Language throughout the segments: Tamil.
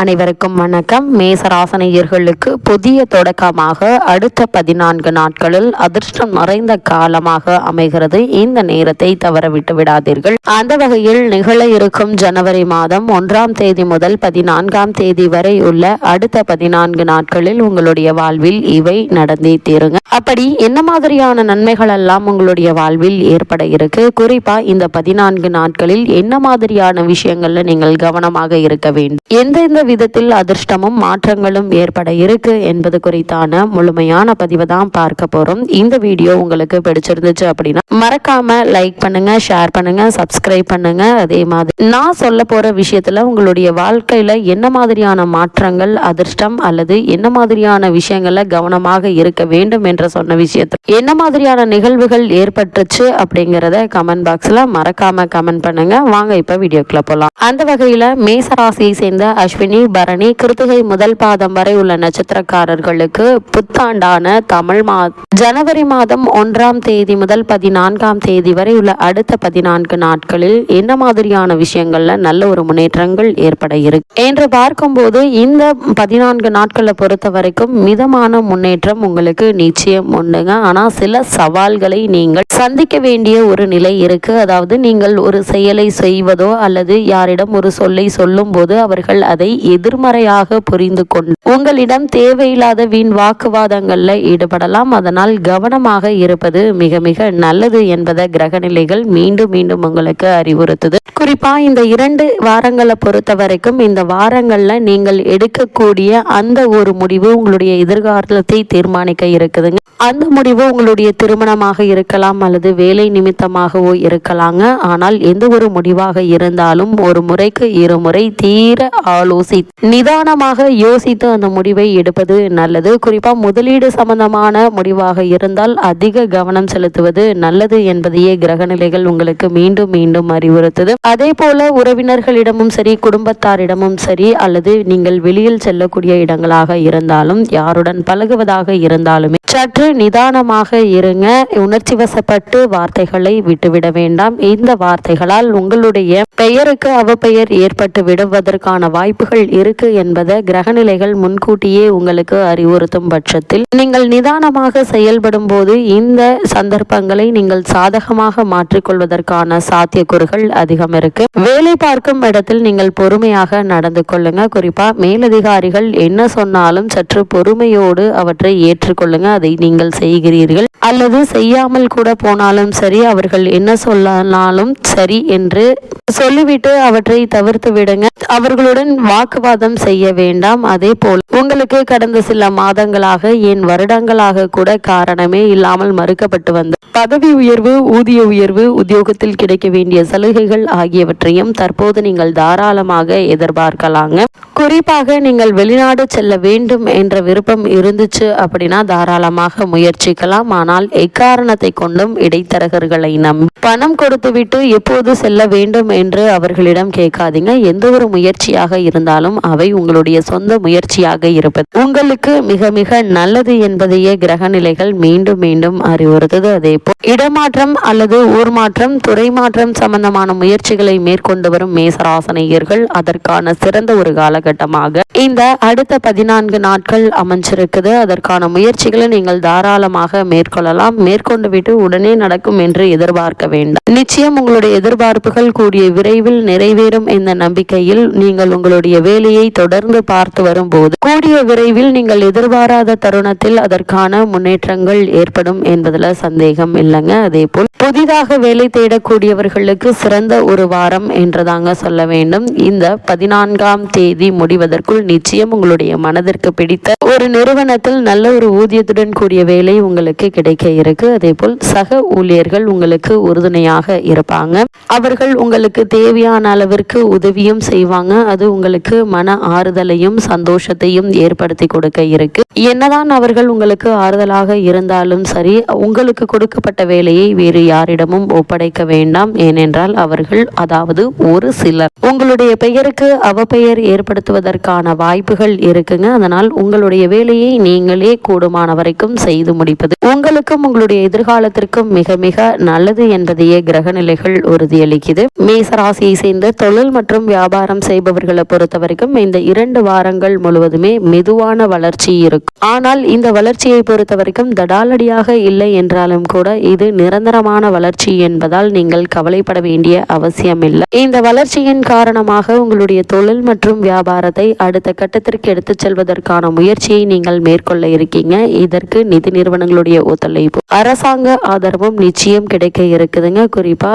அனைவருக்கும் வணக்கம். மேசராசனையர்களுக்கு புதிய தொடக்கமாக அடுத்த பதினான்கு நாட்களில் அதிர்ஷ்டம் நிறைந்த காலமாக அமைகிறது. இந்த நேரத்தை தவறவிட்டு விடாதீர்கள். அந்த வகையில் நிகழ இருக்கும் ஜனவரி மாதம் ஒன்றாம் தேதி முதல் பதினான்காம் தேதி வரை உள்ள அடுத்த பதினான்கு நாட்களில் உங்களுடைய வாழ்வில் இவை நடந்தே தீருங்க. அப்படி என்ன மாதிரியான நன்மைகள் எல்லாம் உங்களுடைய வாழ்வில் ஏற்பட இருக்கு? குறிப்பா இந்த பதினான்கு நாட்களில் என்ன மாதிரியான விஷயங்கள்ல நீங்கள் கவனமாக இருக்க வேண்டும்? எந்தெந்த விதத்தில் அதிர்ஷ்டமும் மாற்றங்களும் ஏற்பட இருக்கு என்பது குறித்தான முழுமையான பதிவை தான் பார்க்க போறோம். இந்த வீடியோ உங்களுக்கு பிடிச்சிருந்துச்சு அப்படின்னா மறக்காம லைக் பண்ணுங்க ஷேர் பண்ணுங்க சப்ஸ்கிரைப் பண்ணுங்க. அதே மாதிரி நான் சொல்ல போற விஷயத்துல உங்களுடைய வாழ்க்கையில என்ன மாதிரியான மாற்றங்கள் அதிர்ஷ்டம் அல்லது என்ன மாதிரியான விஷயங்கள்ல கவனமாக இருக்க வேண்டும் என்ற சொன்ன விஷயத்துல என்ன மாதிரியான நிகழ்வுகள் ஏற்பட்டுச்சு அப்படிங்கிறத கமெண்ட் பாக்ஸ்ல மறக்காம கமெண்ட் பண்ணுங்க. வாங்க இப்ப வீடியோக்குள்ள போலாம். அந்த வகையில மேச ராசியை சேர்ந்த அஸ்வினி பரணி கிருத்திகை முதல் பாதம் வரை உள்ள நட்சத்திரக்காரர்களுக்கு புத்தாண்டான தமிழ் மா ஜனவரி மாதம் ஒன்றாம் தேதி முதல் பதினான்காம் தேதி வரை உள்ள அடுத்த பதினான்கு நாட்களில் என்ன மாதிரியான விஷயங்கள்ல நல்ல ஒரு முன்னேற்றங்கள் ஏற்பட இருக்கு என்று பார்க்கும்போது இந்த பதினான்கு நாட்களை பொறுத்த வரைக்கும் மிதமான முன்னேற்றம் உங்களுக்கு நிச்சயம் உண்டுங்க. ஆனா சில சவால்களை நீங்கள் சந்திக்க வேண்டிய ஒரு நிலை இருக்கு. அதாவது நீங்கள் ஒரு செயலை செய்வதோ அல்லது யாரிடம் ஒரு சொல்லை சொல்லும் போது அவர்கள் அதை எதிர்மறையாக புரிந்து கொண்டு உங்களிடம் தேவையில்லாத வீண் வாக்குவாதங்கள்ல ஈடுபடலாம். அதனால் கவனமாக இருப்பது மிக மிக நல்லது என்பதை கிரகநிலைகள் மீண்டும் மீண்டும் உங்களுக்கு அறிவுறுத்துது. குறிப்பா இந்த இரண்டு வாரங்களை பொறுத்த வரைக்கும் இந்த வாரங்கள்ல நீங்கள் எடுக்கக்கூடிய அந்த ஒரு முடிவு உங்களுடைய எதிர்காலத்தை தீர்மானிக்க இருக்குதுங்க. அந்த முடிவு உங்களுடைய திருமணமாக இருக்கலாம் அல்லது வேலை நிமித்தமாகவோ இருக்கலாங்க. ஆனால் எந்த ஒரு முடிவாக இருந்தாலும் ஒரு முறைக்கு இருமுறை தீர ஆலோசி நிதானமாக யோசித்து அந்த முடிவை எடுப்பது நல்லது. குறிப்பா முதலீடு சம்பந்தமான முடிவாக இருந்தால் அதிக கவனம் செலுத்துவது நல்லது என்பதையே கிரகநிலைகள் உங்களுக்கு மீண்டும் மீண்டும் அறிவுறுத்துது. அதே போல உறவினர்களிடமும் சரி குடும்பத்தாரிடமும் சரி அல்லது நீங்கள் வெளியில் செல்லக்கூடிய இடங்களாக இருந்தாலும் யாருடன் பழகுவதாக இருந்தாலுமே சற்று நிதானமாக இருங்க. உணர்ச்சி வசப்பட்டு வார்த்தைகளை விட்டுவிட வேண்டாம். இந்த வார்த்தைகளால் உங்களுடைய பெயருக்கு அவப்பெயர் ஏற்பட்டு விடுவதற்கான வாய்ப்புகள் இருக்கு என்பதை கிரகநிலைகள் முன்கூட்டியே உங்களுக்கு அறிவுறுத்தும் பட்சத்தில் நீங்கள் நிதானமாக செயல்படும் போது இந்த சந்தர்ப்பங்களை நீங்கள் சாதகமாக மாற்றிக்கொள்வதற்கான சாத்தியக்கூறுகள் அதிகம் இருக்கு. வேலை பார்க்கும் இடத்தில் நீங்கள் பொறுமையாக நடந்து கொள்ளுங்க. குறிப்பா மேலதிகாரிகள் என்ன சொன்னாலும் சற்று பொறுமையோடு அவற்றை ஏற்றுக்கொள்ளுங்க. அதை நீங்கள் செய்கிறீர்கள். அல்லது செய்யாமல் கூட போனாலும் சரி அவர்கள் என்ன சொல்லாலும் சரி என்று சொல்லிவிட்டு அவற்றை தவிர்த்து விடுங்க. அவர்களுடன் வாக்குவாதம் செய்ய வேண்டாம். அதே போல் உங்களுக்கு கடந்த சில மாதங்களாக ஏன் வருடங்களாக கூட காரணமே இல்லாமல் மறுக்கப்பட்டு வந்த பதவி உயர்வு ஊதிய உயர்வு உத்தியோகத்தில் கிடைக்க வேண்டிய சலுகைகள் ஆகியவற்றையும் தற்போது நீங்கள் தாராளமாக எதிர்பார்க்கலாங்க. குறிப்பாக நீங்கள் வெளிநாடு செல்ல வேண்டும் என்ற விருப்பம் இருந்துச்சு அப்படின்னா தாராளமாக முயற்சிக்கலாம். ஆனால் எக்காரணத்தை கொண்டும் இடைத்தரகர்களை நம்பி பணம் கொடுத்துவிட்டு எப்போது செல்ல வேண்டும் என்று அவர்களிடம் கேட்காதீங்க. எந்த ஒரு முயற்சியாக இருந்தாலும் அவை உங்களுடைய சொந்த முயற்சியாக இருப்பது. உங்களுக்கு மிக மிக நல்லது என்பதையே கிரக நிலைகள் மீண்டும் மீண்டும் அறிவுறுத்தது. அதே போல் இடமாற்றம் அல்லது ஊர் மாற்றம் துறை மாற்றம் சம்பந்தமான முயற்சிகளை மேற்கொண்டு வரும் மேசராசனையர்கள் அதற்கான சிறந்த ஒரு காலகட்டமாக. இந்த அடுத்த பதினான்கு நாட்கள் அமைஞ்சிருக்குது. அதற்கான முயற்சிகளை நீங்கள் தாராளமாக மேற்கொள்ளலாம். மேற்கொண்டு விட்டு உடனே நடக்கும் என்று எதிர்பார்க்க வேண்டாம். நிச்சயம் உங்களுடைய எதிர்பார்ப்புகள் கூடிய விரைவில் நிறைவேறும் இந்த நம்பிக்கையில் நீங்கள் உங்களுடைய வேலையை தொடர்ந்து பார்த்து வரும்போது கூடிய விரைவில் நீங்கள் எதிர்பாராத தருணத்தில் அதற்கான முன்னேற்றங்கள் ஏற்படும் என்பதுல சந்தேகம் இல்லைங்க. அதே போல் புதிதாக வேலை தேடக்கூடியவர்களுக்கு சிறந்த ஒரு வாரம் என்றுதாங்க சொல்ல வேண்டும். இந்த பதினான்காம் தேதி முடிவதற்குள் நிச்சயம் உங்களுடைய மனதிற்கு பிடித்த ஒரு நிறுவனத்தில் நல்ல ஒரு ஊதியத்துடன் கூடிய வேலை உங்களுக்கு கிடைக்க இருக்கு. அதே போல் சக ஊழியர்கள் உங்களுக்கு உறுதுணையாக இருப்பாங்க. அவர்கள் உங்களுக்கு தேவையான அளவிற்கு உதவியும் செய்வாங்க. அது உங்களுக்கு மன ஆறுதலையும் சந்தோஷத்தையும் ஏற்படுத்தி கொடுக்க இருக்கு. என்னதான் அவர்கள் உங்களுக்கு ஆறுதலாக இருந்தாலும் சரி உங்களுக்கு கொடுக்கப்பட்ட வேலையை வேறு யாரிடமும் ஒப்படைக்க வேண்டாம். ஏனென்றால் அவர்கள் அதாவது ஒரு சிலர். உங்களுடைய பெயருக்கு அவப்பெயர் ஏற்படுத்துவதற்கான வாய்ப்புகள் இருக்குங்க. அதனால் உங்களுடைய வேலையை நீங்களே கூடுமான வரைக்கும் செய்து முடிப்பது. உங்களுக்கும் உங்களுடைய எதிர்காலத்திற்கும் மிக மிக நல்லது என்பதையே கிரகநிலைகள் உறுதியளிக்குது. மேசராசியை சேர்ந்த தொழில் மற்றும் வியாபாரம் செய்பவர்களை பொறுத்த வரைக்கும் இந்த இரண்டு வாரங்கள் முழுவதுமே மெதுவான வளர்ச்சி இருக்கும். ஆனால் இந்த வளர்ச்சியை பொறுத்த வரைக்கும் தடாலடியாக இல்லை என்றாலும் கூட இது நிரந்தரமான வளர்ச்சி என்பதால் நீங்கள் கவலைப்பட வேண்டிய அவசியம் இல்லை இந்த வளர்ச்சியின் காரணமாக உங்களுடைய தொழில் மற்றும் வியாபாரத்தை அடுத்த கட்டத்திற்கு எடுத்துச் செல்வதற்கான முயற்சி முயற்சியை நீங்கள் மேற்கொள்ள இருக்கீங்க. இதற்கு நிதி நிறுவனங்களுடைய ஒத்துழைப்பு. அரசாங்க ஆதரவும் நிச்சயம் கிடைக்க இருக்குதுங்க. குறிப்பா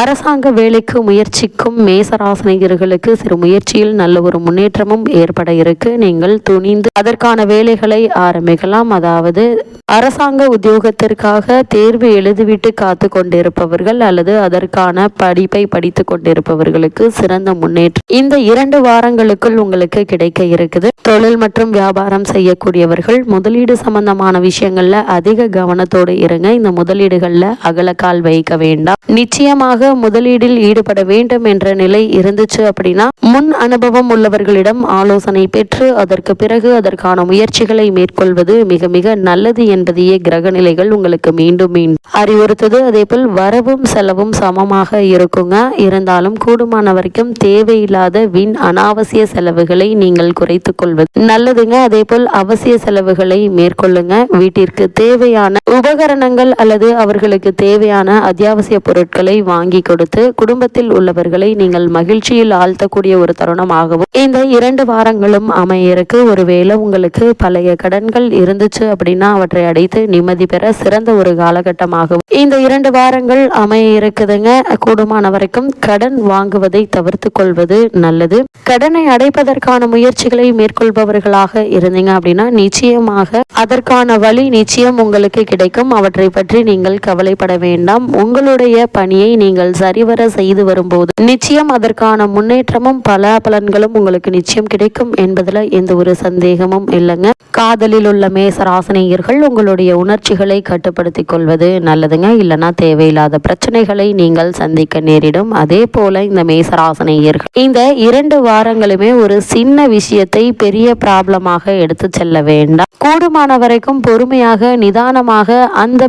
அரசாங்க வேலைக்கு முயற்சிக்கும் மேசராசனிகர்களுக்கு சிறு முயற்சியில் நல்ல ஒரு முன்னேற்றமும் ஏற்பட இருக்கு. நீங்கள் துணிந்து அதற்கான வேலைகளை ஆரம்பிக்கலாம். அதாவது அரசாங்க உத்தியோகத்திற்காக தேர்வு எழுதிவிட்டு காத்து கொண்டிருப்பவர்கள் அல்லது அதற்கான படிப்பை படித்து கொண்டிருப்பவர்களுக்கு சிறந்த முன்னேற்றம் இந்த இரண்டு வாரங்களுக்குள் உங்களுக்கு கிடைக்க இருக்குது. தொழில் மற்றும் வியாபாரம் செய்யக்கூடியவர்கள் முதலீடு சம்பந்தமான விஷயங்கள்ல அதிக கவனத்தோடு இருங்க. இந்த முதலீடுகள்ல அகலக்கால் வைக்க வேண்டாம். நிச்சயமாக முதலீடில் ஈடுபட வேண்டும் என்ற நிலை இருந்துச்சு அப்படின்னா முன் அனுபவம் உள்ளவர்களிடம் ஆலோசனை பெற்று அதற்கு பிறகு அதற்கான முயற்சிகளை மேற்கொள்வது மிக மிக நல்லது என்பதையே கிரக நிலைகள் உங்களுக்கு மீண்டும் மீண்டும் அறிவுறுத்தது. அதே போல் வரவும் செலவும் சமமாக இருக்குங்க. இருந்தாலும் கூடுமான வரைக்கும் தேவையில்லாத வீண் அனாவசிய செலவுகளை நீங்கள் குறைத்துக் கொள்வது நல்லதுங்க. அதே போல் அவசிய செலவுகளை மேற்கொள்ளுங்க. வீட்டிற்கு தேவையான உபகரணங்கள் அல்லது அவர்களுக்கு தேவையான அத்தியாவசிய பொருட்களை வாங்கி கொடுத்து குடும்பத்தில் உள்ளவர்களை நீங்கள் மகிழ்ச்சியில் ஆழ்த்தக்கூடிய ஒரு தருணமாகவும் இந்த இரண்டு வாரங்களும் அமையிருக்கு ஒருவேளை உங்களுக்கு பழைய கடன்கள் இருந்துச்சு அப்படின்னா அவற்றை அடைத்து நிம்மதி பெற சிறந்த ஒரு காலகட்டமாகவும் இந்த இரண்டு வாரங்கள் அமைய இருக்குதுங்க கூடுமான வரைக்கும் கடன் வாங்குவதை தவிர்த்து கொள்வது நல்லது. கடனை அடைப்பதற்கான முயற்சிகளை மேற்கொள்பவர்களாக இருந்தீங்க அப்படின்னா நிச்சயமாக அதற்கான வழி நிச்சயம் உங்களுக்கு கிடைக்கும். அவற்றை பற்றி நீங்கள் கவலைப்பட வேண்டாம். உங்களுடைய பணியை நீங்கள் சரிவர செய்து வரும்போது நிச்சயம் அதற்கான முன்னேற்றமும் பல பலன்களும் உங்களுக்கு நிச்சயம் கிடைக்கும் என்பதுல எந்த ஒரு சந்தேகமும் இல்லைங்க. காதலில் உள்ள மேசராசனியர்கள் உங்களுடைய உணர்ச்சிகளை கட்டுப்படுத்திக் கொள்வது நல்லதுங்க. இல்லைன்னா தேவையில்லாத பிரச்சனைகளை நீங்கள் சந்திக்க நேரிடும். அதே போல இந்த மேசராசனியர்கள் இந்த இரண்டு வாரங்களுமே ஒரு சின்ன விஷயத்தை பெரிய ப்ராப்ளமாக எடுத்து செல்ல வேண்டாம். கூடுமான வரைக்கும் பொறுமையாக நிதானமாக அந்த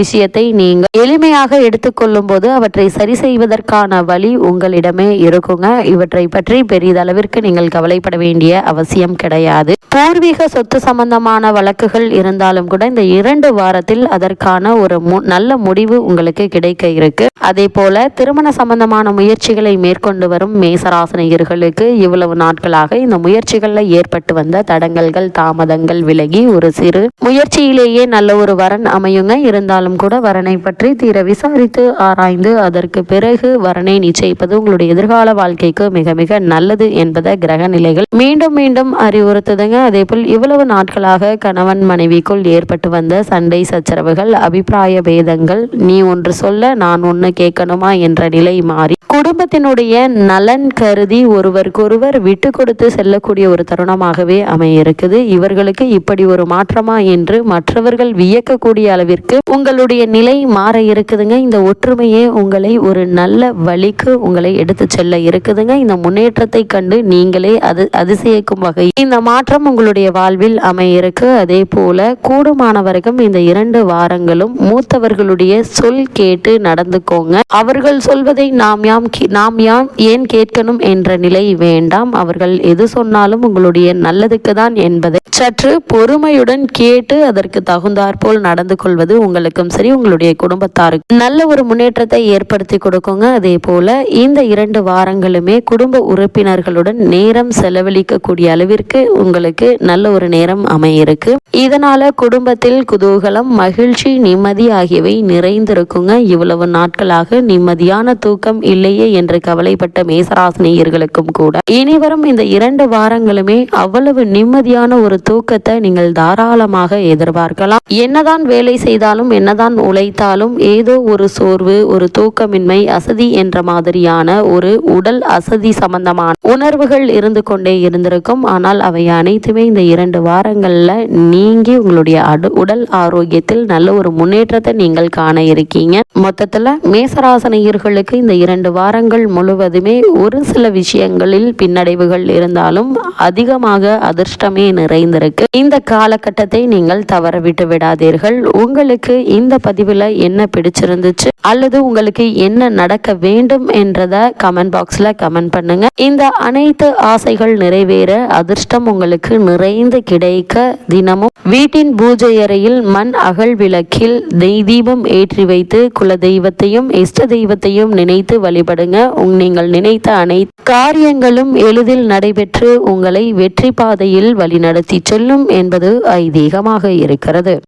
விஷயத்தை நீங்கள் எளிமையாக எடுத்துக்கொள்ளும் போது அவற்றை சரி செய்வதற்கான வழி உங்களிடமே இருக்குங்க. இவற்றை பற்றி பெரிதளவிற்கு நீங்கள் கவலைப்பட வேண்டிய அவசியம் கிடையாது. பூர்வீக சொத்து சம்பந்தமான வழக்குகள் இருந்தாலும் கூட இந்த இரண்டு வாரத்தில் அதற்கான ஒரு நல்ல முடிவு உங்களுக்கு கிடைக்க இருக்கு. அதே போல திருமண சம்பந்தமான முயற்சிகளை மேற்கொண்டு வரும் மேசராசனிகர்களுக்கு இவ்வளவு நாட்களாக இந்த முயற்சிகளில் ஏற்பட்டு வந்த தடங்கல்கள் தாமதங்கள் விலகி ஒரு சிறு முயற்சியிலேயே நல்ல ஒரு வரன் அமையுங்க. இருந்தாலும் கூட வரனை பற்றி தீர விசாரித்து ஆராய்ந்து அதற்கு பிறகு வரனை நிச்சயிப்பது உங்களுடைய எதிர்கால வாழ்க்கைக்கு மிக மிக நல்லது என்பதை கிரக நிலைகள் மீண்டும் மீண்டும் அறிவுறுத்துதுங்க. அதே போல் இவ்வளவு நாட்களாக கணவன் மனைவிக்குள் ஏற்பட்டு வந்த சண்டை சச்சரவுகள் அபிப்பிராய பேதங்கள் நீ ஒன்று சொல்ல நான் ஒன்று கேட்கணுமா என்ற நிலை மாறி குடும்பத்தினுடைய நலன் கருதி ஒருவருக்கொருவர் விட்டு கொடுத்து செல்லக்கூடிய ஒரு தருணமாகவே நிலைமை இருக்குது. இவர்களுக்கு இப்படி ஒரு மாற்றமா என்று மற்றவர்கள் வியக்கக்கூடிய அளவிற்கு உங்களுடைய நிலை மாற இருக்குதுங்க. இந்த ஒற்றுமையே உங்களை ஒரு நல்ல வழிக்கு உங்களை எடுத்து செல்ல இருக்குதுங்க. இந்த முன்னேற்றத்தை கண்டு நீங்களே அது அதிசயிக்கும் வகை. இந்த மாற்றம் உங்களுடைய வாழ்வில் அமையிருக்கு. அதே போல கூடுமானவரைக்கும் இந்த இரண்டு வாரங்களும் மூத்தவர்களுடைய சொல் கேட்டு நடந்துக்கோங்க. அவர்கள் சொல்வதை நாம் யாம் நாம் யாம் ஏன் கேட்கணும் என்ற நிலை வேண்டாம். அவர்கள் எது சொன்னாலும் உங்களுடைய நல்லதுக்கு தான் என்பதை சற்று பொறுமையுடன் கேட்டு அதற்கு தகுந்தாற்போல் நடந்து கொள்வது உங்களுக்கும் சரி உங்களுடைய குடும்பத்தாருக்கும் நல்ல ஒரு முன்னேற்றத்தை ஏற்படுத்தி கொடுக்குங்க. அதே போல இந்த இரண்டு வாரங்களுமே குடும்ப உறுப்பினர்களுடன் நேரம் செலவழிக்கக்கூடிய அளவிற்கு உங்களுக்கு நல்ல ஒரு நேரம் அமையிருக்கு. இதனால குடும்பத்தில் குதூகலம் மகிழ்ச்சி நிம்மதி ஆகியவை நிறைந்திருக்குங்க. இவ்வளவு நாட்களாக நிம்மதியான தூக்கம் இல்லையே என்று கவலைப்பட்ட மேசராசினியர்களுக்கும் கூட. இனிவரும் இந்த இரண்டு வாரங்களுமே அவ்வளவு நிம்மதியான ஒரு தூக்கத்தை நீங்கள் தாராளமாக எதிர்பார்க்கலாம். என்னதான் வேலை செய்தாலும் என்னதான் உழைத்தாலும் ஏதோ ஒரு சோர்வு ஒரு தூக்கமின்மை அசதி என்ற மாதிரியான ஒரு உடல் அசதி சம்பந்தமான உணர்வுகள் இருந்து கொண்டே இருந்திருக்கும். ஆனால் அவை அனைத்துமே இந்த இரண்டு வாரங்களில் நீங்கி உங்களுடைய அடு உடல் ஆரோக்கியத்தில் நல்ல ஒரு முன்னேற்றத்தை நீங்கள் காண இருக்கீங்க. மொத்தத்தில் மேசராசனையர்களுக்கு இந்த இரண்டு வாரங்கள் முழுவதுமே ஒரு சில விஷயங்களில் பின்னடைவுகள் இருந்தாலும் அதிகமாக அதிர்ஷ்டமே நிறைந்திருக்கு. இந்த காலகட்டத்தை நீங்கள் தவற விட்டு விடாதீர்கள். உங்களுக்கு இந்த பதிவில் என்ன பிடிச்சிருந்துச்சு? அல்லது உங்களுக்கு என்ன நடக்க வேண்டும் என்றத கமெண்ட் பாக்ஸ்ல கமெண்ட் பண்ணுங்க. இந்த அனைத்து ஆசைகள் நிறைவேற அதிர்ஷ்டம் உங்களுக்கு நிறைந்து கிடைக்க தினமும் வீட்டின் பூஜை அறையில் மண் அகல் விளக்கில் நெய் தீபம் ஏற்றி வைத்து குல தெய்வத்தையும் இஷ்ட தெய்வத்தையும் நினைத்து வழிபடுங்க. நீங்கள் நினைத்த அனைத்து காரியங்களும் எளிதில் நடைபெற்று உங்களை வெற்றி பாதையில் வழிநடத்தி செல்லும் என்பது ஐதீகமாக இருக்கிறது.